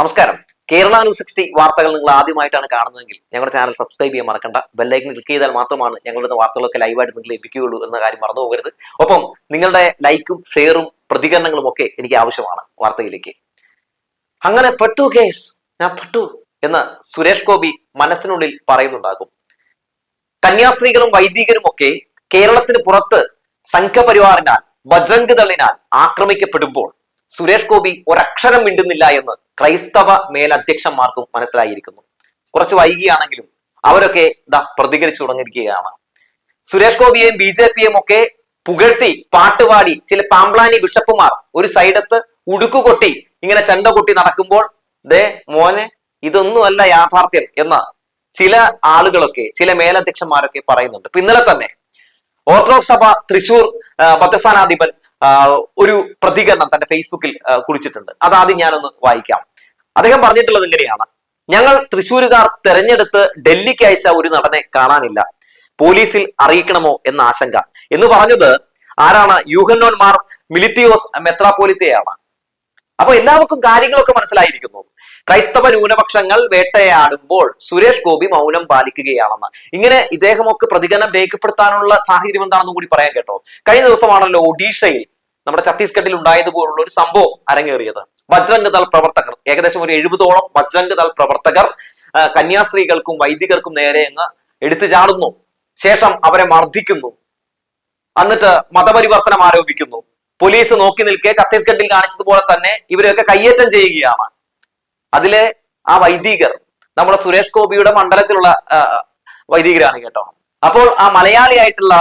നമസ്കാരം. Kerala news sixty വാർത്തകൾ നിങ്ങൾ ആദ്യമായിട്ടാണ് കാണുന്നതെങ്കിൽ ഞങ്ങളുടെ ചാനൽ സബ്സ്ക്രൈബ് ചെയ്യാൻ മറക്കണ്ട. ബെല്ലൈക്കൻ ക്ലിക്ക് ചെയ്താൽ മാത്രമാണ് ഞങ്ങളുടെ വാർത്തകളൊക്കെ ലൈവായിട്ട് നിങ്ങൾ ലഭിക്കുകയുള്ളൂ എന്ന കാര്യം മറന്നു പോകരുത്. ഒപ്പം നിങ്ങളുടെ ലൈക്കും ഷെയറും പ്രതികരണങ്ങളും ഒക്കെ എനിക്ക് ആവശ്യമാണ് വാർത്തയിലേക്ക്. അങ്ങനെ പെട്ടു കേസ്. ഞാൻ പെട്ടു എന്ന് സുരേഷ് ഗോപി മനസ്സിനുള്ളിൽ പറയുന്നുണ്ടാകും. കന്യാസ്ത്രീകളും വൈദികരും ഒക്കെ കേരളത്തിന് പുറത്ത് സംഘപരിവാറിനാൽ ബജ്രംഗ് ദളിനാൽ ആക്രമിക്കപ്പെടുമ്പോൾ സുരേഷ് ഗോപി ഒരക്ഷരം മിണ്ടുന്നില്ല എന്ന് ക്രൈസ്തവ മേലധ്യക്ഷന്മാർക്കും മനസ്സിലായിരിക്കുന്നു. കുറച്ച് വൈകിയാണെങ്കിലും അവരൊക്കെ ഇതാ പ്രതികരിച്ചു തുടങ്ങിയിരിക്കുകയാണ്. സുരേഷ് ഗോപിയെയും ബി ജെ പിയെയും ഒക്കെ പുകഴ്ത്തി പാട്ടുപാടി ചില പാമ്പ്ലാനി ബിഷപ്പുമാർ ഒരു സൈഡത്ത് ഉടുക്കുകൊട്ടി ഇങ്ങനെ ചെണ്ട കൊട്ടി നടക്കുമ്പോൾ ദേ മോനെ ഇതൊന്നുമല്ല യാഥാർത്ഥ്യം എന്ന് ചില ആളുകളൊക്കെ ചില മേലധ്യക്ഷന്മാരൊക്കെ പറയുന്നുണ്ട്. ഇന്നലെ തന്നെ ഓർത്തഡോക്സ് സഭ തൃശൂർ ആ, ഒരു പ്രതികരണം തന്റെ ഫേസ്ബുക്കിൽ കുറിച്ചിട്ടുണ്ട്. അതാദ്യം ഞാനൊന്ന് വായിക്കാം. അദ്ദേഹം പറഞ്ഞിട്ടുള്ളത് ഇങ്ങനെയാണ്. ഞങ്ങൾ തൃശൂരുകാർ തെരഞ്ഞെടുത്ത് ഡൽഹിക്ക് അയച്ച ഒരു നടനെ കാണാനില്ല. പോലീസിൽ അറിയിക്കണമോ എന്ന ആശങ്ക. എന്ന് പറഞ്ഞത് ആരാണ്? യൂഹന്നോൻ മാർ മിലിത്തിയോസ് മെത്രാപോലിത്തയാണ് അപ്പൊ എല്ലാവർക്കും കാര്യങ്ങളൊക്കെ മനസ്സിലായിരിക്കുന്നു. ക്രൈസ്തവ ന്യൂനപക്ഷങ്ങൾ വേട്ടയാടുമ്പോൾ സുരേഷ് ഗോപി മൗനം പാലിക്കുകയാണെന്ന്. ഇങ്ങനെ ഇദ്ദേഹമൊക്കെ പ്രതികരണം രേഖപ്പെടുത്താനുള്ള സാഹചര്യം എന്താണെന്നും കൂടി പറയാൻ കേട്ടോ. കഴിഞ്ഞ ദിവസമാണല്ലോ ഒഡീഷയിൽ നമ്മുടെ ഛത്തീസ്ഗഡിൽ ഉണ്ടായതുപോലുള്ള ഒരു സംഭവം അരങ്ങേറിയത്. ബജ്രംഗ് ദൾ പ്രവർത്തകർ ഏകദേശം ഒരു എഴുപതോളം ബജ്രംഗ് ദൾ പ്രവർത്തകർ കന്യാസ്ത്രീകൾക്കും വൈദികർക്കും നേരെ അങ്ങ് എടുത്തു ചാടുന്നു. ശേഷം അവരെ മർദ്ദിക്കുന്നു. എന്നിട്ട് മതപരിവർത്തനം ആരോപിക്കുന്നു. പോലീസ് നോക്കി നിൽക്കെ ഛത്തീസ്ഗഡിൽ കാണിച്ചതുപോലെ തന്നെ ഇവരെയൊക്കെ കയ്യേറ്റം ചെയ്യുകയാണ്. അതിലെ ആ വൈദികർ നമ്മുടെ സുരേഷ് ഗോപിയുടെ മണ്ഡലത്തിലുള്ള വൈദികരാണ് കേട്ടോ. അപ്പോൾ ആ മലയാളിയായിട്ടുള്ള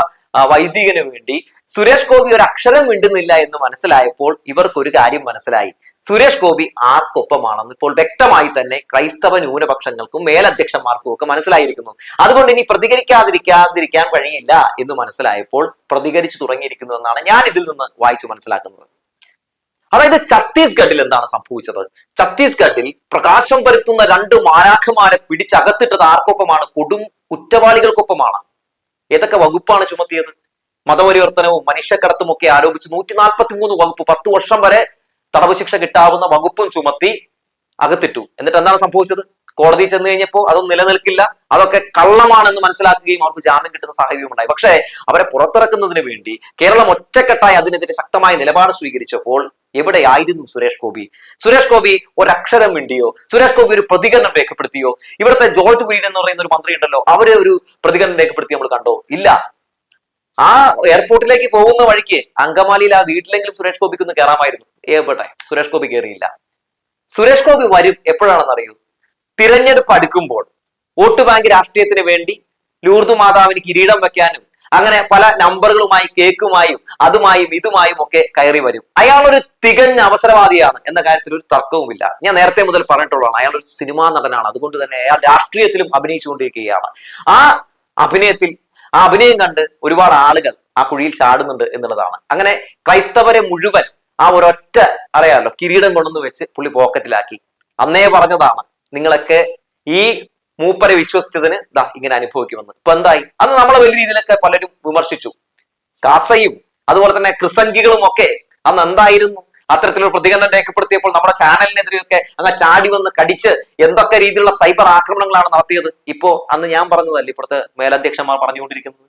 വൈദികന് വേണ്ടി സുരേഷ് ഗോപി ഒരു അക്ഷരം മിണ്ടുന്നില്ല എന്ന് മനസ്സിലായപ്പോൾ ഇവർക്കൊരു കാര്യം മനസ്സിലായി. സുരേഷ് ഗോപി ആർക്കൊപ്പമാണെന്ന് ഇപ്പോൾ വ്യക്തമായി തന്നെ ക്രൈസ്തവ ന്യൂനപക്ഷങ്ങൾക്കും മേലധ്യക്ഷന്മാർക്കും ഒക്കെ മനസ്സിലായിരിക്കുന്നു. അതുകൊണ്ട് ഇനി പ്രതികരിക്കാതിരിക്കാതിരിക്കാൻ കഴിയില്ല എന്ന് മനസ്സിലായപ്പോൾ പ്രതികരിച്ചു തുടങ്ങിയിരിക്കുന്നു എന്നാണ് ഞാൻ ഇതിൽ നിന്ന് വായിച്ചു മനസ്സിലാക്കുന്നത്. അതായത് ഛത്തീസ്ഗഡിൽ എന്താണ് സംഭവിച്ചത്? ഛത്തീസ്ഗഡിൽ പ്രകാശം പരത്തുന്ന രണ്ട് മാരാഖമാരെ പിടിച്ചകത്തിട്ടത് ആർക്കൊപ്പമാണ്? കൊടും കുറ്റവാളികൾക്കൊപ്പമാണ്. ഏതൊക്കെ വകുപ്പാണ് ചുമത്തിയത്? മതപരിവർത്തനവും മനുഷ്യക്കടത്തും ഒക്കെ ആരോപിച്ച് നൂറ്റി നാൽപ്പത്തി മൂന്ന് വകുപ്പ് പത്ത് വർഷം വരെ തടവ് ശിക്ഷ കിട്ടാവുന്ന വകുപ്പും ചുമത്തി അകത്തിട്ടു. എന്നിട്ട് എന്താണ് സംഭവിച്ചത്? കോടതി ചെന്ന് കഴിഞ്ഞപ്പോൾ അതൊന്നും നിലനിൽക്കില്ല. അതൊക്കെ കള്ളമാണെന്ന് മനസ്സിലാക്കുകയും അവർക്ക് ജാമ്യം കിട്ടുന്ന സാഹചര്യം ഉണ്ടായി പക്ഷേ അവരെ പുറത്തിറക്കുന്നതിന് വേണ്ടി കേരളം ഒറ്റക്കെട്ടായി അതിനെതിരെ ശക്തമായ നിലപാട് സ്വീകരിച്ചപ്പോൾ എവിടെയായിരുന്നു സുരേഷ് ഗോപി? സുരേഷ് ഗോപി ഒരക്ഷരം മിണ്ടിയോ? സുരേഷ് ഗോപി ഒരു പ്രതികരണം രേഖപ്പെടുത്തിയോ? ഇവിടുത്തെ ജോർജ് കുര്യൻ എന്ന് പറയുന്ന ഒരു മന്ത്രി ഉണ്ടല്ലോ അവരെ ഒരു പ്രതികരണം രേഖപ്പെടുത്തി നമ്മൾ കണ്ടോ? ഇല്ല. ആ എയർപോർട്ടിലേക്ക് പോകുന്ന വഴിക്ക് അങ്കമാലിയിൽ ആ വീട്ടിലെങ്കിലും സുരേഷ് ഗോപിക്ക് ഒന്ന് കയറാമായിരുന്നു ഏപ്പെട്ടെ സുരേഷ് ഗോപി കയറിയില്ല സുരേഷ് ഗോപി വരും എപ്പോഴാണെന്ന് അറിയൂ തിരഞ്ഞെടുപ്പ് അടുക്കുമ്പോൾ വോട്ട് ബാങ്ക് രാഷ്ട്രീയത്തിന് വേണ്ടി ലൂർദു മാതാവിന് കിരീടം വെക്കാനും അങ്ങനെ പല നമ്പറുകളുമായി കേക്കുമായും അതുമായും ഇതുമായും ഒക്കെ കയറി വരും. അയാൾ ഒരു തികഞ്ഞ അവസരവാദിയാണ് എന്ന കാര്യത്തിൽ ഒരു തർക്കവുമില്ല. ഞാൻ നേരത്തെ മുതൽ പറഞ്ഞിട്ടുള്ളതാണ് അയാൾ ഒരു സിനിമാ നടനാണ്. അതുകൊണ്ട് തന്നെ അയാൾ രാഷ്ട്രീയത്തിലും അഭിനയിച്ചുകൊണ്ടിരിക്കുകയാണ്. ആ അഭിനയത്തിൽ ആ അഭിനയം കണ്ട് ഒരുപാട് ആളുകൾ ആ കുഴിയിൽ ചാടുന്നുണ്ട് എന്നുള്ളതാണ്. അങ്ങനെ ക്രൈസ്തവരെ മുഴുവൻ ആ ഒരൊറ്റ അറിയാമല്ലോ കിരീടം കൊണ്ടുവന്ന് വെച്ച് പുള്ളി പോക്കറ്റിലാക്കി. അന്നേ പറഞ്ഞതാണ് നിങ്ങളൊക്കെ ഈ മൂപ്പരെ വിശ്വസിച്ചതിന് ദാ ഇങ്ങനെ അനുഭവിക്കുമെന്ന്. ഇപ്പൊ എന്തായി? അന്ന് നമ്മളെ വലിയ രീതിയിലൊക്കെ പലരും വിമർശിച്ചു. കാസയും അതുപോലെ തന്നെ ക്രിസംഖികളും ഒക്കെ അന്ന് എന്തായിരുന്നു? അത്തരത്തിലൊരു പ്രതികരണം രേഖപ്പെടുത്തിയപ്പോൾ നമ്മുടെ ചാനലിനെതിരെയൊക്കെ അങ്ങ് ചാടി വന്ന് കടിച്ച് എന്തൊക്കെ രീതിയിലുള്ള സൈബർ ആക്രമണങ്ങളാണ് നടത്തിയത്? ഇപ്പോ അന്ന് ഞാൻ പറഞ്ഞതല്ലേ ഇപ്പോഴത്തെ മേലധ്യക്ഷന്മാർ പറഞ്ഞുകൊണ്ടിരിക്കുന്നത്?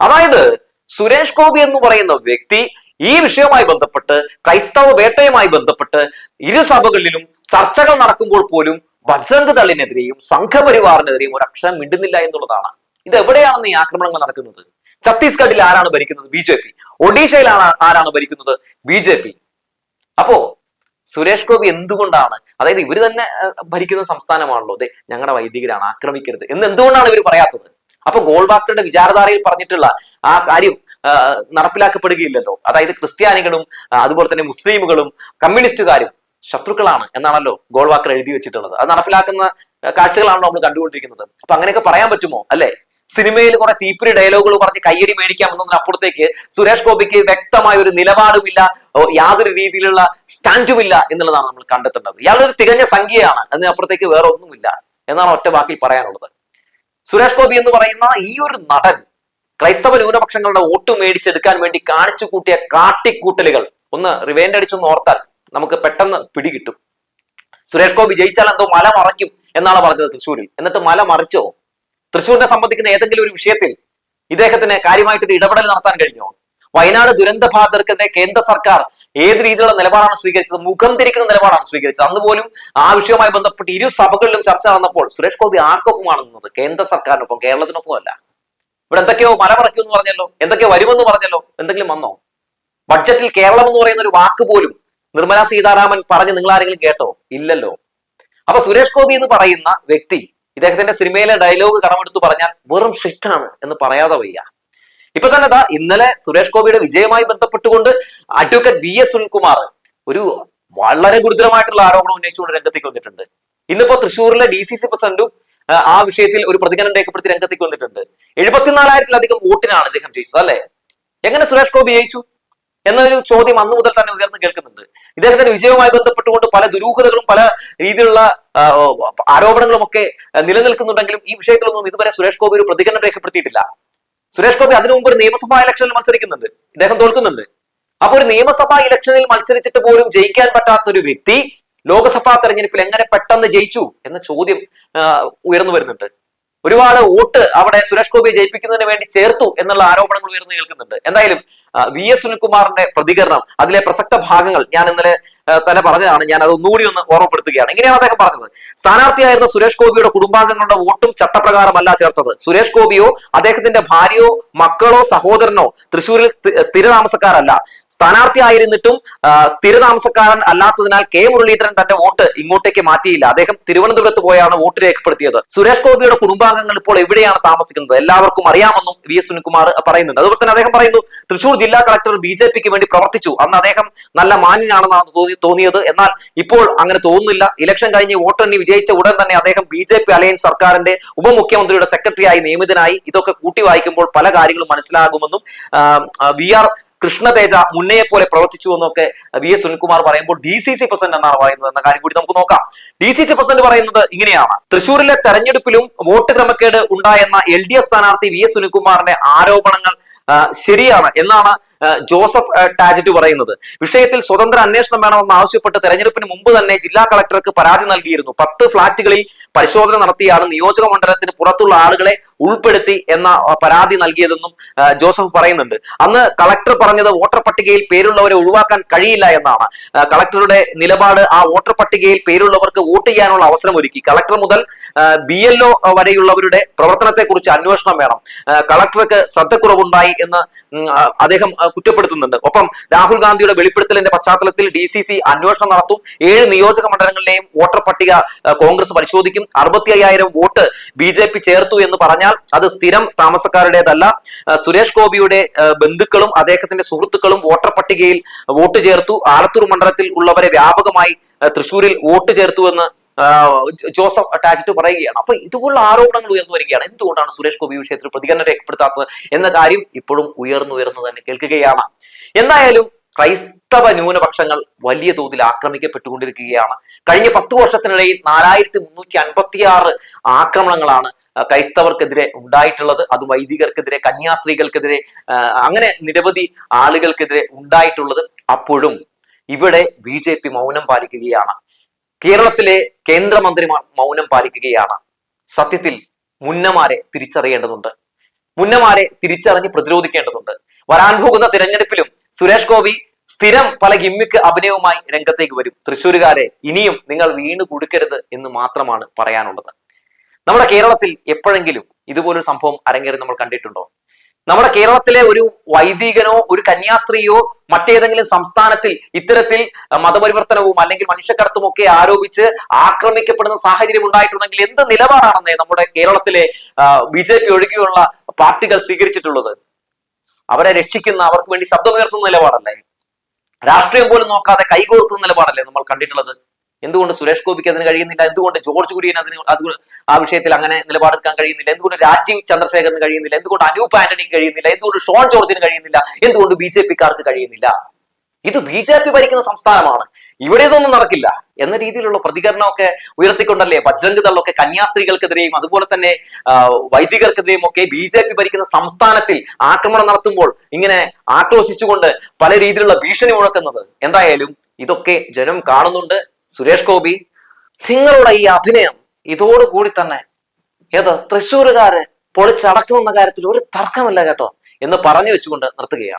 അതായത് സുരേഷ് ഗോപി എന്ന് പറയുന്ന വ്യക്തി ഈ വിഷയവുമായി ബന്ധപ്പെട്ട് ക്രൈസ്തവ വേട്ടയുമായി ബന്ധപ്പെട്ട് ഇരു സഭകളിലും ചർച്ചകൾ നടക്കുമ്പോൾ പോലും ബജറംഗ് ദളിനെതിരെയും സംഘപരിവാറിനെതിരെയും ഒരു അക്ഷരം മിണ്ടുന്നില്ല എന്നുള്ളതാണ്. ഇത് എവിടെയാണെന്ന് ഈ ആക്രമണങ്ങൾ നടക്കുന്നത്? ഛത്തീസ്ഗഡിൽ ആരാണ് ഭരിക്കുന്നത്? B J P. ഒഡീഷയിലാണ് ആരാണ് ഭരിക്കുന്നത്? B J P. അപ്പോ സുരേഷ് ഗോപി എന്തുകൊണ്ടാണ് അതായത് ഇവർ തന്നെ ഭരിക്കുന്ന സംസ്ഥാനമാണല്ലോ. അതെ ഞങ്ങളുടെ വൈദികരാണ് ആക്രമിക്കരുത്. എന്ന് എന്തുകൊണ്ടാണ് ഇവർ പറയാത്തത്? അപ്പൊ ഗോൾബാക്കറുടെ വിചാരധാരയിൽ പറഞ്ഞിട്ടുള്ള ആ കാര്യം നടപ്പിലാക്കപ്പെടുകയില്ലല്ലോ. അതായത് ക്രിസ്ത്യാനികളും അതുപോലെ തന്നെ മുസ്ലിമുകളും കമ്മ്യൂണിസ്റ്റുകാരും ശത്രുക്കളാണ് എന്നാണല്ലോ ഗോൾവാക്കർ എഴുതി വെച്ചിട്ടുള്ളത്. അത് നടപ്പിലാക്കുന്ന കാഴ്ചകളാണല്ലോ നമ്മൾ കണ്ടുകൊണ്ടിരിക്കുന്നത്. അപ്പൊ അങ്ങനെയൊക്കെ പറയാൻ പറ്റുമോ? അല്ലെ? സിനിമയിൽ കുറെ തീപ്പിരി ഡയലോഗുകൾ പറഞ്ഞ് കയ്യടി മേടിക്കാം എന്നതിനപ്പുറത്തേക്ക് സുരേഷ് ഗോപിക്ക് വ്യക്തമായ ഒരു നിലപാടുമില്ല യാതൊരു രീതിയിലുള്ള സ്റ്റാൻഡും ഇല്ല എന്നുള്ളതാണ് നമ്മൾ കണ്ടെത്തേണ്ടത്. ഇയാളൊരു തികഞ്ഞ സംഖ്യയാണ് അതിനപ്പുറത്തേക്ക് വേറെ ഒന്നുമില്ല എന്നാണ് ഒറ്റ വാക്കിൽ പറയാനുള്ളത്. സുരേഷ് ഗോപി എന്ന് പറയുന്ന ഈ ഒരു നടൻ ക്രൈസ്തവ ന്യൂനപക്ഷങ്ങളുടെ വോട്ട് മേടിച്ചെടുക്കാൻ വേണ്ടി കാണിച്ചു കൂട്ടിയ കാട്ടിക്കൂട്ടലുകൾ. ഒന്ന് റിവൈൻഡ് അടിച്ചൊന്ന് ഓർത്താൽ നമുക്ക് പെട്ടെന്ന് പിടികിട്ടും. സുരേഷ് ഗോപി ജയിച്ചാൽ എന്തോ മല മറയ്ക്കും എന്നാണ് പറഞ്ഞത് തൃശ്ശൂരിൽ. എന്നിട്ട് മല മറിച്ചോ? തൃശ്ശൂരിനെ സംബന്ധിക്കുന്ന ഏതെങ്കിലും ഒരു വിഷയത്തിൽ ഇദ്ദേഹത്തിന് കാര്യമായിട്ടൊരു ഇടപെടൽ നടത്താൻ കഴിഞ്ഞോ? വയനാട് ദുരന്ത ബാധിതർക്കെതിരെ കേന്ദ്ര സർക്കാർ ഏത് രീതിയിലുള്ള നിലപാടാണ് സ്വീകരിച്ചത്? മുഖം തിരിക്കുന്ന നിലപാടാണ് സ്വീകരിച്ചത്. അന്ന് പോലും ആ വിഷയവുമായി ബന്ധപ്പെട്ട് ഇരു സഭകളിലും ചർച്ച നടന്നപ്പോൾ സുരേഷ് ഗോപി ആർക്കൊപ്പമാണ് കേന്ദ്ര സർക്കാരിനൊപ്പം കേരളത്തിനൊപ്പം അല്ല ഇവിടെ എന്തൊക്കെയോ മലമറയ്ക്കും എന്ന് പറഞ്ഞല്ലോ എന്തൊക്കെയോ വരുമെന്ന് പറഞ്ഞല്ലോ എന്തെങ്കിലും വന്നോ? ബഡ്ജറ്റിൽ കേരളം എന്ന് പറയുന്ന ഒരു വാക്ക് പോലും നിർമ്മലാ സീതാരാമൻ പറഞ്ഞ് നിങ്ങൾ ആരെങ്കിലും കേട്ടോ? ഇല്ലല്ലോ. അപ്പൊ സുരേഷ് ഗോപി എന്ന് പറയുന്ന വ്യക്തി ഇദ്ദേഹത്തിന്റെ സിനിമയിലെ ഡയലോഗ് കടമെടുത്ത് പറഞ്ഞാൽ വെറും ഷിറ്റാണ് എന്ന് പറയാതെ വയ്യ. ഇപ്പൊ തന്നെ ദാ ഇന്നലെ സുരേഷ് ഗോപിയുടെ വിജയമായി ബന്ധപ്പെട്ടുകൊണ്ട് അഡ്വക്കേറ്റ് വി എസ് സുനിൽകുമാർ ഒരു വളരെ ഗുരുതരമായിട്ടുള്ള ആരോപണം ഉന്നയിച്ചുകൊണ്ട് രംഗത്തേക്ക് വന്നിട്ടുണ്ട്. ഇന്നിപ്പോ തൃശ്ശൂരിലെ ഡി സി സി പ്രസിഡന്റും ആ, വിഷയത്തിൽ ഒരു പ്രതികരണം രേഖപ്പെടുത്തി രംഗത്തേക്ക് വന്നിട്ടുണ്ട്. എഴുപത്തിനാലായിരത്തിലധികം വോട്ടിനാണ് അദ്ദേഹം ജയിച്ചത് അല്ലെ? എങ്ങനെ സുരേഷ് ഗോപി ജയിച്ചു? എന്നൊരു ചോദ്യം അന്നു മുതൽ തന്നെ ഉയർന്നു കേൾക്കുന്നുണ്ട്. ഇദ്ദേഹത്തിന്റെ വിജയവുമായി ബന്ധപ്പെട്ടുകൊണ്ട് പല ദുരൂഹതകളും പല രീതിയിലുള്ള ആരോപണങ്ങളും ഒക്കെ നിലനിൽക്കുന്നുണ്ടെങ്കിലും ഈ വിഷയത്തിലൊന്നും ഇതുവരെ സുരേഷ് ഗോപി ഒരു പ്രതികരണം രേഖപ്പെടുത്തിയിട്ടില്ല. സുരേഷ് ഗോപി അതിനു മുമ്പ് ഒരു നിയമസഭാ ഇലക്ഷനിൽ മത്സരിക്കുന്നുണ്ട്. ഇദ്ദേഹം തോൽക്കുന്നുണ്ട്. അപ്പൊ ഒരു നിയമസഭാ ഇലക്ഷനിൽ മത്സരിച്ചിട്ട് പോലും ജയിക്കാൻ പറ്റാത്ത ഒരു വ്യക്തി ലോക്സഭാ തെരഞ്ഞെടുപ്പിൽ എങ്ങനെ പെട്ടെന്ന് ജയിച്ചു എന്ന ചോദ്യം ഉയർന്നു വരുന്നുണ്ട്. ഒരുപാട് വോട്ട് അവിടെ സുരേഷ് ഗോപിയെ ജയിപ്പിക്കുന്നതിന് വേണ്ടി ചേർത്തു എന്നുള്ള ആരോപണങ്ങൾ ഉയർന്നു കേൾക്കുന്നുണ്ട്. എന്തായാലും വി എസ് സുനിൽകുമാറിന്റെ പ്രതികരണം അതിലെ പ്രസക്ത ഭാഗങ്ങൾ ഞാൻ ഇന്നലെ തന്നെ പറഞ്ഞതാണ്. ഞാൻ അത് ഒന്നുകൂടി ഒന്ന് ഓർമ്മപ്പെടുത്തുകയാണ്. ഇങ്ങനെയാണ് അദ്ദേഹം പറഞ്ഞത്. സ്ഥാനാർത്ഥിയായിരുന്ന സുരേഷ് ഗോപിയുടെ കുടുംബാംഗങ്ങളുടെ വോട്ടും ചട്ടപ്രകാരമല്ല ചേർത്തത്. സുരേഷ് ഗോപിയോ അദ്ദേഹത്തിന്റെ ഭാര്യയോ മക്കളോ സഹോദരനോ തൃശൂരിൽ സ്ഥിരതാമസക്കാരല്ല. സ്ഥാനാർത്ഥിയായിരുന്നിട്ടും ആയിരുന്നിട്ടും സ്ഥിരതാമസക്കാരൻ അല്ലാത്തതിനാൽ കെ മുരളീധരൻ തന്റെ വോട്ട് ഇങ്ങോട്ടേക്ക് മാറ്റിയില്ല. അദ്ദേഹം തിരുവനന്തപുരത്ത് പോയാണ് വോട്ട് രേഖപ്പെടുത്തിയത്. സുരേഷ് ഗോപിയുടെ കുടുംബാംഗങ്ങൾ ഇപ്പോൾ എവിടെയാണ് താമസിക്കുന്നത്? എല്ലാവർക്കും അറിയാമെന്നും വി എസ് സുനിൽകുമാർ പറയുന്നുണ്ട്. അതുപോലെ തന്നെ അദ്ദേഹം പറയുന്നു തൃശൂർ ജില്ലാ കളക്ടർ ബി ജെ പിക്ക് വേണ്ടി പ്രവർത്തിച്ചു. അന്ന് അദ്ദേഹം നല്ല മാന്യനാണെന്നാണ് തോന്നി തോന്നിയത്. എന്നാൽ ഇപ്പോൾ അങ്ങനെ തോന്നുന്നില്ല. ഇലക്ഷൻ കഴിഞ്ഞ് വോട്ടെണ്ണി വിജയിച്ച ഉടൻ തന്നെ അദ്ദേഹം ബി ജെ പി അലയൻസ് സർക്കാരിന്റെ ഉപമുഖ്യമന്ത്രിയുടെ സെക്രട്ടറിയായി നിയമിതനായി ഇതൊക്കെ കൂട്ടി വായിക്കുമ്പോൾ പല കാര്യങ്ങളും മനസ്സിലാകുമെന്നും വി ആർ കൃഷ്ണതേജ മുന്നയെ പോലെ പ്രവർത്തിച്ചു എന്നൊക്കെ വി എസ് സുനിൽകുമാർ പറയുമ്പോൾ ഡി സി സി പ്രസിഡന്റ് എന്നാണ് പറയുന്നത് എന്ന കാര്യം കൂടി നമുക്ക് നോക്കാം. ഡി സി സി പ്രസിഡന്റ് പറയുന്നത് ഇങ്ങനെയാണ്. തൃശൂരിലെ തെരഞ്ഞെടുപ്പിലും വോട്ട് ക്രമക്കേട് ഉണ്ടായെന്ന എൽ ഡി എഫ് സ്ഥാനാർത്ഥി വി എസ് സുനിൽകുമാറിന്റെ ആരോപണങ്ങൾ ശരിയാണ്. എന്നാണ് ജോസഫ് ടാജറ്റ് പറയുന്നത്. വിഷയത്തിൽ സ്വതന്ത്ര അന്വേഷണം വേണമെന്ന് ആവശ്യപ്പെട്ട് തെരഞ്ഞെടുപ്പിന് മുമ്പ് തന്നെ ജില്ലാ കളക്ടർക്ക് പരാതി നൽകിയിരുന്നു. പത്ത് ഫ്ളാറ്റുകളിൽ പരിശോധന നടത്തിയാണ് നിയോജക മണ്ഡലത്തിന് പുറത്തുള്ള ആളുകളെ ഉൾപ്പെടുത്തി എന്ന പരാതി നൽകിയതെന്നും ജോസഫ് പറയുന്നുണ്ട്. അന്ന് കളക്ടർ പറഞ്ഞത് വോട്ടർ പട്ടികയിൽ പേരുള്ളവരെ ഒഴിവാക്കാൻ കഴിയില്ല എന്നാണ്. കളക്ടറുടെ നിലപാട് ആ വോട്ടർ പട്ടികയിൽ പേരുള്ളവർക്ക് വോട്ട് ചെയ്യാനുള്ള അവസരം ഒരുക്കി. കളക്ടർ മുതൽ ബി എൽ ഒ വരെയുള്ളവരുടെ പ്രവർത്തനത്തെക്കുറിച്ച് അന്വേഷണം വേണം. കളക്ടർക്ക് ശ്രദ്ധക്കുറവുണ്ടായി എന്ന് അദ്ദേഹം കുറ്റപ്പെടുത്തുന്നുണ്ട്. ഒപ്പം രാഹുൽ ഗാന്ധിയുടെ വെളിപ്പെടുത്തലിന്റെ പശ്ചാത്തലത്തിൽ ഡി സി സി അന്വേഷണം നടത്തും. ഏഴ് നിയോജക മണ്ഡലങ്ങളിലെയും വോട്ടർ പട്ടിക കോൺഗ്രസ് പരിശോധിക്കും. അറുപത്തി അയ്യായിരം വോട്ട് ബി ജെ പി ചേർത്തു എന്ന് പറഞ്ഞാൽ അത് സ്ഥിരം താമസക്കാരുടേതല്ല. സുരേഷ് ഗോപിയുടെ ബന്ധുക്കളും അദ്ദേഹത്തിന്റെ സുഹൃത്തുക്കളും വോട്ടർ പട്ടികയിൽ വോട്ട് ചേർത്തു. ആലത്തൂർ മണ്ഡലത്തിൽ ഉള്ളവരെ വ്യാപകമായി ആ, തൃശൂരിൽ വോട്ട് ചേർത്തുവെന്ന് ജോസഫ് ടാജിറ്റ് പറയുകയാണ്. അപ്പൊ ഇതുപോലുള്ള ആരോപണങ്ങൾ ഉയർന്നു വരികയാണ്. എന്തുകൊണ്ടാണ് സുരേഷ് ഗോപി വിഷയത്തിൽ പ്രതികരണം രേഖപ്പെടുത്താത്തത് എന്ന കാര്യം ഇപ്പോഴും ഉയർന്നു ഉയർന്നു തന്നെ കേൾക്കുകയാണ്. എന്തായാലും ക്രൈസ്തവ ന്യൂനപക്ഷങ്ങൾ വലിയ തോതിൽ ആക്രമിക്കപ്പെട്ടുകൊണ്ടിരിക്കുകയാണ്. കഴിഞ്ഞ പത്ത് വർഷത്തിനിടയിൽ നാലായിരത്തി മുന്നൂറ്റി അൻപത്തി ആറ് ആക്രമണങ്ങളാണ് ക്രൈസ്തവർക്കെതിരെ ഉണ്ടായിട്ടുള്ളത്. അത് വൈദികർക്കെതിരെ കന്യാസ്ത്രീകൾക്കെതിരെ അങ്ങനെ നിരവധി ആളുകൾക്കെതിരെ ഉണ്ടായിട്ടുള്ളത്. അപ്പോഴും ഇവിടെ ബി ജെ പി മൗനം പാലിക്കുകയാണ്. കേരളത്തിലെ കേന്ദ്രമന്ത്രിമാർ മൗനം പാലിക്കുകയാണ്. സത്യത്തിൽ മുന്നമാരെ തിരിച്ചറിയേണ്ടതുണ്ട്. മുന്നമാരെ തിരിച്ചറിഞ്ഞ് പ്രതിരോധിക്കേണ്ടതുണ്ട്. വരാൻ പോകുന്ന തിരഞ്ഞെടുപ്പിലും സുരേഷ് ഗോപി സ്ഥിരം പല ഗിമ്മിക്ക് അഭിനയവുമായി രംഗത്തേക്ക് വരും. തൃശ്ശൂരുകാരെ ഇനിയും നിങ്ങൾ വീണ് കൊടുക്കരുത് എന്ന് മാത്രമാണ് പറയാനുള്ളത്. നമ്മുടെ കേരളത്തിൽ എപ്പോഴെങ്കിലും ഇതുപോലൊരു സംഭവം അരങ്ങേറി നമ്മൾ കണ്ടിട്ടുണ്ടോ? നമ്മുടെ കേരളത്തിലെ ഒരു വൈദികനോ ഒരു കന്യാസ്ത്രീയോ മറ്റേതെങ്കിലും സംസ്ഥാനത്തിൽ ഇത്തരത്തിൽ മതപരിവർത്തനവും അല്ലെങ്കിൽ മനുഷ്യക്കടത്തും ഒക്കെ ആരോപിച്ച് ആക്രമിക്കപ്പെടുന്ന സാഹചര്യം ഉണ്ടായിട്ടുണ്ടെങ്കിൽ എന്ത് നിലപാടാണെന്നേ നമ്മുടെ കേരളത്തിലെ ബി ജെ പി ഒഴികെയുള്ള പാർട്ടികൾ സ്വീകരിച്ചിട്ടുള്ളത്? അവരെ രക്ഷിക്കുന്ന അവർക്ക് വേണ്ടി ശബ്ദമുയർത്തുന്ന നിലപാടല്ലേ? രാഷ്ട്രീയം പോലും നോക്കാതെ കൈകോർക്കുന്ന നിലപാടല്ലേ നമ്മൾ കണ്ടിട്ടുള്ളത്? എന്തുകൊണ്ട് സുരേഷ് ഗോപിക്ക് അതിന് കഴിയുന്നില്ല? എന്തുകൊണ്ട് ജോർജ് കുര്യൻ അതിന് അത് ആ വിഷയത്തിൽ അങ്ങനെ നിലപാടെടുക്കാൻ കഴിയുന്നില്ല? എന്തുകൊണ്ട് രാജീവ് ചന്ദ്രശേഖരന് കഴിയുന്നില്ല? എന്തുകൊണ്ട് അനൂപ് ആന്റണിക്ക് കഴിയുന്നില്ല? എന്തുകൊണ്ട് ഷോൺ ജോർജിന് കഴിയുന്നില്ല? എന്തുകൊണ്ട് ബി ജെ പിക്കാർക്ക് കഴിയുന്നില്ല? ഇത് ബി ജെ പി ഭരിക്കുന്ന സംസ്ഥാനമാണ്. ഇവിടെ ഇതൊന്നും നടക്കില്ല എന്ന രീതിയിലുള്ള പ്രതികരണമൊക്കെ ഉയർത്തിക്കൊണ്ടല്ലേ ബജ്രംഗ് ദളൊക്കെ കന്യാസ്ത്രീകൾക്കെതിരെയും അതുപോലെ തന്നെ വൈദികർക്കെതിരെയും ഒക്കെ ബി ജെ പി ഭരിക്കുന്ന സംസ്ഥാനത്തിൽ ആക്രമണം നടത്തുമ്പോൾ ഇങ്ങനെ ആക്രോശിച്ചുകൊണ്ട് പല രീതിയിലുള്ള ഭീഷണി മുഴക്കുന്നത്. എന്തായാലും ഇതൊക്കെ ജനം കാണുന്നുണ്ട്. സുരേഷ് ഗോപി നിങ്ങളുടെ ഈ അഭിനയം ഇതോടുകൂടി തന്നെ ഏത് തൃശ്ശൂരുകാര് പൊളിച്ചടക്കുമെന്ന കാര്യത്തിൽ ഒരു തർക്കമില്ല കേട്ടോ എന്ന് പറഞ്ഞു വെച്ചുകൊണ്ട് നിർത്തുകയാണ്.